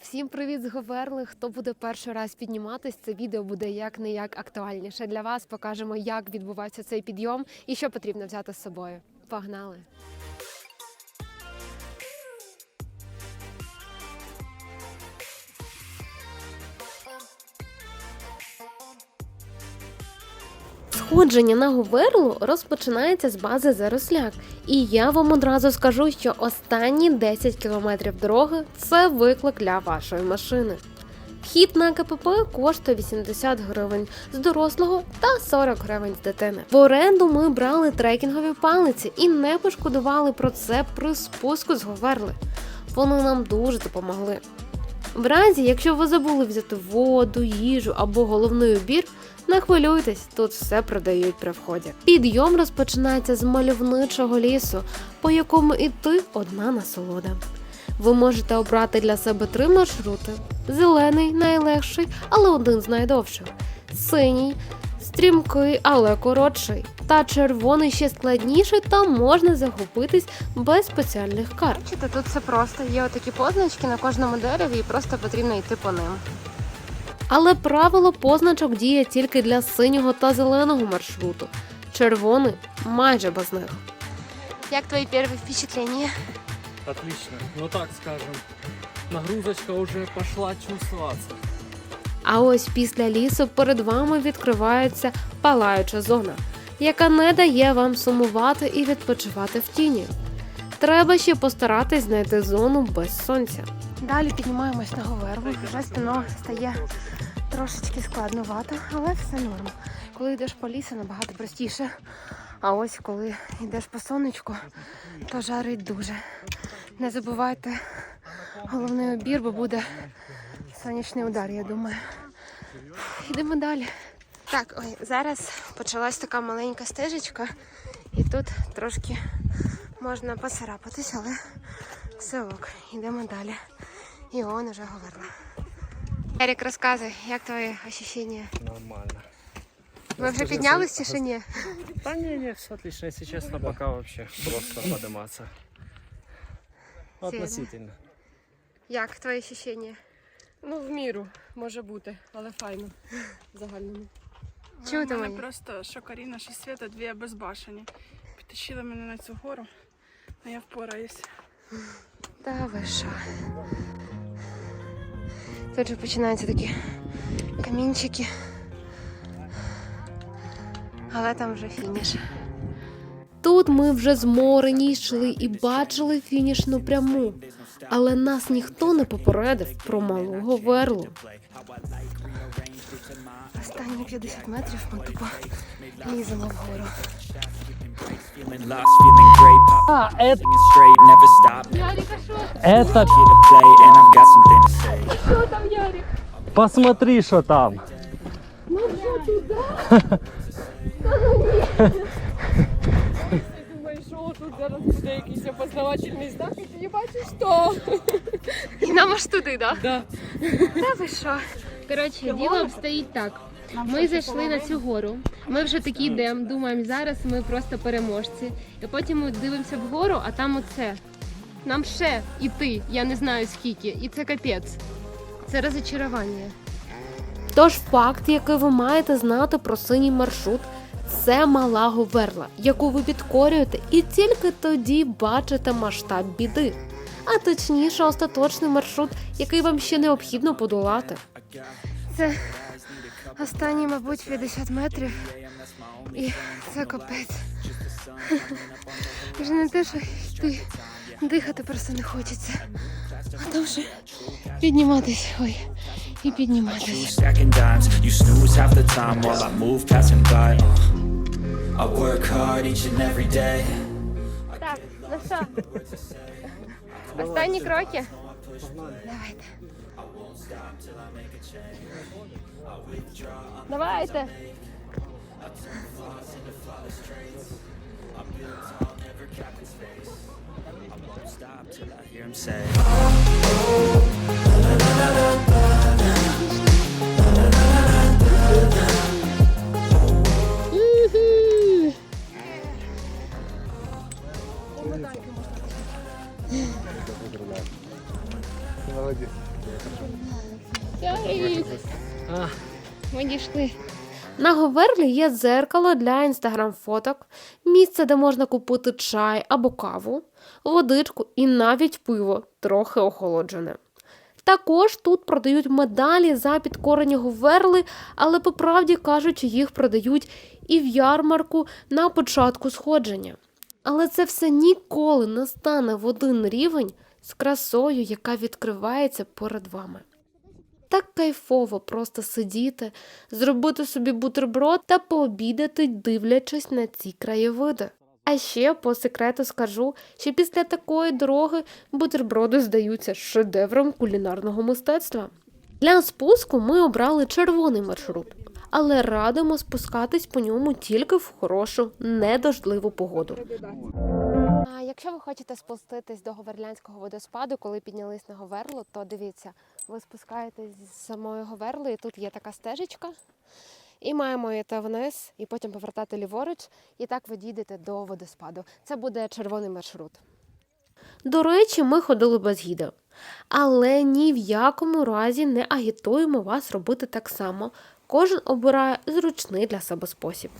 всім привіт з Говерли. Хто буде перший раз підніматись, це відео буде як не як актуальніше. Для вас покажемо, як відбувається цей підйом і що потрібно взяти з собою. Погнали! Сходження на Говерлу розпочинається з бази Заросляк. І я вам одразу скажу, що останні 10 кілометрів дороги це виклик для вашої машини. Вхід на КПП коштує 80 гривень з дорослого та 40 гривень з дитини. В оренду ми брали трекінгові палиці і не пошкодували про це при спуску з Говерли. Вони нам дуже допомогли. В разі, якщо ви забули взяти воду, їжу або головний убір, не хвилюйтесь, тут все продають при вході. Підйом розпочинається з мальовничого лісу, по якому іти одна насолода. Ви можете обрати для себе три маршрути: зелений найлегший, але один з найдовших, синій, стрімкий, але коротший, та червоний ще складніший, та можна загубитись без спеціальних карт. Бачите, тут все просто. Є отакі позначки на кожному дереві, і просто потрібно йти по ним. Але правило позначок діє тільки для синього та зеленого маршруту. Червоний майже без них. Як твої перші впечатлення? Отлично. Ну так скажем. Нагрузочка уже пошла чувствоваться. А ось після лісу перед вами відкривається палаюча зона, яка не дає вам сумувати і відпочивати в тіні. Треба ще постаратись знайти зону без сонця. Далі піднімаємось на говерлу. Вже спина стає трошечки складновато, але все норм. Коли йдеш по лісу, набагато простіше. А ось коли йдеш по сонечку, то жарить дуже. Не забувайте головний обір, бо буде сонячний удар, я думаю. Йдемо далі. Так, ой, зараз почалась така маленька стежечка, і тут трошки можна поцарапатись, але все ок, йдемо далі. І он уже говорила. Ерік, розказуй, як твої ощущення? Нормально. Ви вже піднялись чи ще ні? Да не, не, все отлично, если честно, пока вообще просто подниматься. Относительно. Як твої ощущення? Ну, в міру може бути, але файно. В загальному. Чого У ти мене мені? просто шокаріна шість світа, дві безбашені. Підтащили мене на цю гору, а я впораюсь. Та ви що? Тут же починаються такі камінчики. Але там вже фініш. Тут ми вже зморені йшли і бачили фінішну пряму. Але нас ніхто не попередив про малого верлу. Останні 50 метрів ми тупо ліземо вгору. А, это, to play, and I've got something to say. Опознавательний знак, і ти не бачиш, що? І нам аж туди, так? Да. Та ви що? Коротше, діло обстоїть так. Ми зайшли на цю гору. Ми вже такі йдемо, думаємо, зараз ми просто переможці. І потім ми дивимося вгору, а там оце. Нам ще іти, я не знаю скільки, і це капець. Це розочарування. Тож факт, який ви маєте знати про синій маршрут, це мала говерла, яку ви підкорюєте, і тільки тоді бачите масштаб біди. А точніше, остаточний маршрут, який вам ще необхідно подолати. Це останні, мабуть, 50 метрів. І це капець. Вже не те, що йти, дихати просто не хочеться. А там ще підніматись. Ой, і підніматись. I move passing by. Uh, I work hard each and every day. Так, ну що? Останні кроки. Давайте. Давайте. Stop till I hear him say. А, Ми дійшли. На Говерлі є дзеркало для інстаграм-фоток, місце, де можна купити чай або каву, водичку і навіть пиво, трохи охолоджене. Також тут продають медалі за підкорені Говерли, але по правді кажучи, їх продають і в ярмарку на початку сходження. Але це все ніколи не стане в один рівень з красою, яка відкривається перед вами. Так кайфово просто сидіти, зробити собі бутерброд та пообідати, дивлячись на ці краєвиди. А ще по секрету скажу, що після такої дороги бутерброди здаються шедевром кулінарного мистецтва. Для спуску ми обрали червоний маршрут, але радимо спускатись по ньому тільки в хорошу, недождливу погоду. А якщо ви хочете спуститись до Говерлянського водоспаду, коли піднялись на Говерлу, то дивіться, ви спускаєтесь з самої Говерли, і тут є така стежечка. І маємо йти вниз, і потім повертати ліворуч, і так ви дійдете до водоспаду. Це буде червоний маршрут. До речі, ми ходили без гіда. Але ні в якому разі не агітуємо вас робити так само. Кожен обирає зручний для себе спосіб.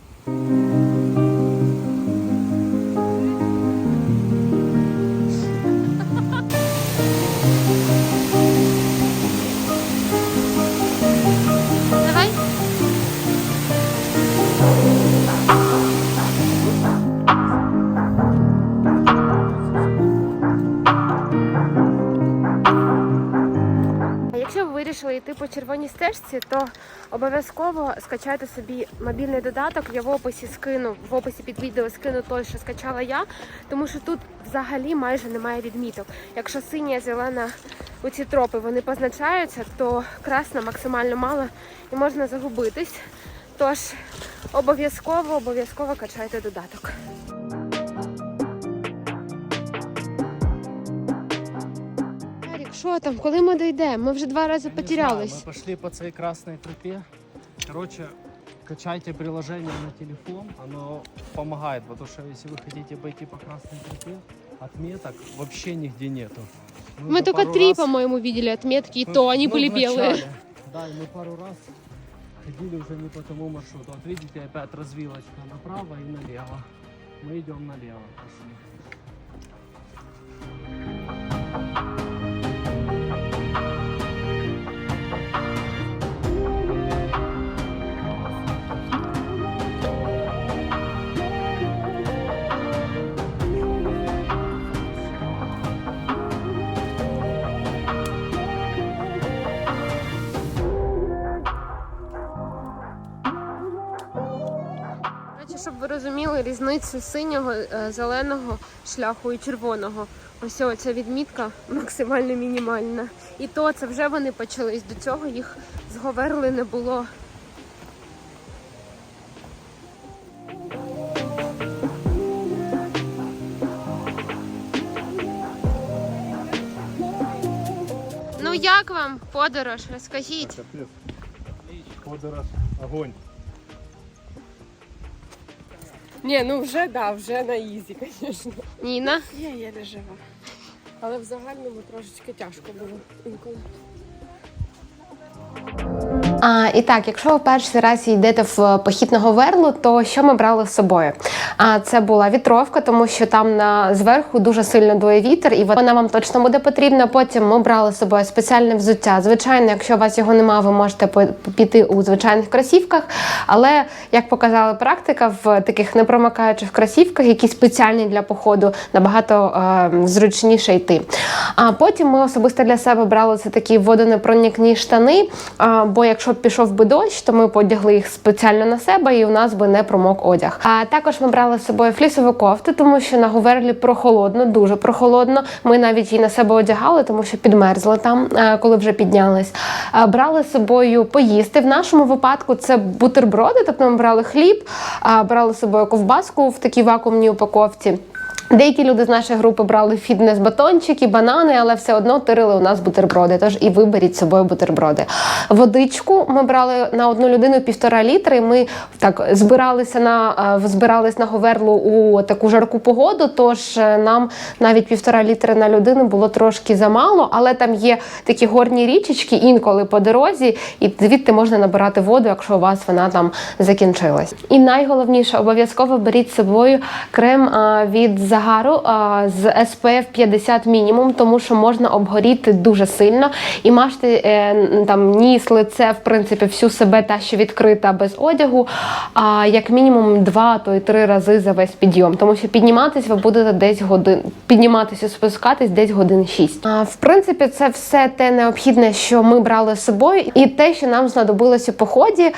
Вирішили йти по червоній стежці, то обов'язково скачайте собі мобільний додаток. Я в описі скину, в описі під відео скину той, що скачала я, тому що тут взагалі майже немає відміток. Якщо синя, зелена оці тропи вони позначаються, то красна максимально мало і можна загубитись. Тож обов'язково, обов'язково качайте додаток. Що там? Коли ми дійдемо? Ми вже два рази не знаю, потерялись. мы пошли по цей красной тропе. Короче, качайте приложение на телефон, оно помогает, потому что если вы хотите пойти по красной тропе, отметок вообще нигде нету. Мы уже только три, раз- по-моему, видели отметки, и мы- то они мы были белые. Да, и мы пару раз ходили уже не по тому маршруту. Вот видите, опять развилочка направо и налево. Мы идем налево. Пошли. Коротше, щоб ви розуміли різницю синього, е, зеленого шляху і червоного. Ось ця відмітка максимально мінімальна. І то це вже вони почались. До цього їх зговерли не було. Ну як вам подорож? Розкажіть. Подорож, огонь. Ні, ну вже да, вже на ізі, звісно. Ніна. Я єлі жива. Але в загальному трошечки тяжко було інколи. А, і так, якщо ви перший раз йдете в похід на Говерлу, то що ми брали з собою? А це була вітровка, тому що там на зверху дуже сильно дує вітер, і вона вам точно буде потрібна. Потім ми брали з собою спеціальне взуття. Звичайно, якщо у вас його немає, ви можете піти у звичайних кросівках. Але як показала практика, в таких непромикаючих кросівках, які спеціальні для походу, набагато е, зручніше йти. А потім ми особисто для себе брали це такі водонепроникні штани. А, бо якщо б пішов би дощ, то ми подягли їх спеціально на себе, і у нас би не промок одяг. А також ми брали з собою флісову кофту, тому що на Говерлі прохолодно, дуже прохолодно. Ми навіть її на себе одягали, тому що підмерзли там, е, коли вже піднялись. Брали з собою поїсти. В нашому випадку це бутерброди, тобто ми брали хліб, брали з собою ковбаску в такій вакуумній упаковці. Деякі люди з нашої групи брали фітнес-батончики, банани, але все одно тирили у нас бутерброди. Тож і виберіть з собою бутерброди. Водичку ми брали на одну людину півтора літри. Ми так збиралися на е, збирались на Говерлу у таку жарку погоду. Тож е, нам навіть півтора літри на людину було трошки замало, але там є такі горні річечки інколи по дорозі, і звідти можна набирати воду, якщо у вас вона там закінчилась. І найголовніше, обов'язково беріть з собою крем від загару з SPF 50 мінімум, тому що можна обгоріти дуже сильно і мажте е, там ніс, лице, в принципі, всю себе та, що відкрита без одягу, а як мінімум два, то й три рази за весь підйом. Тому що підніматись ви будете десь годин, підніматися, спускатись десь годин 6. А, в принципі, це все те необхідне, що ми брали з собою, і те, що нам знадобилось у поході.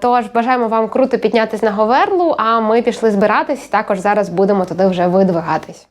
Тож бажаємо вам круто піднятись на Говерлу. А ми пішли збиратись. Також зараз будемо туди вже видвигатись.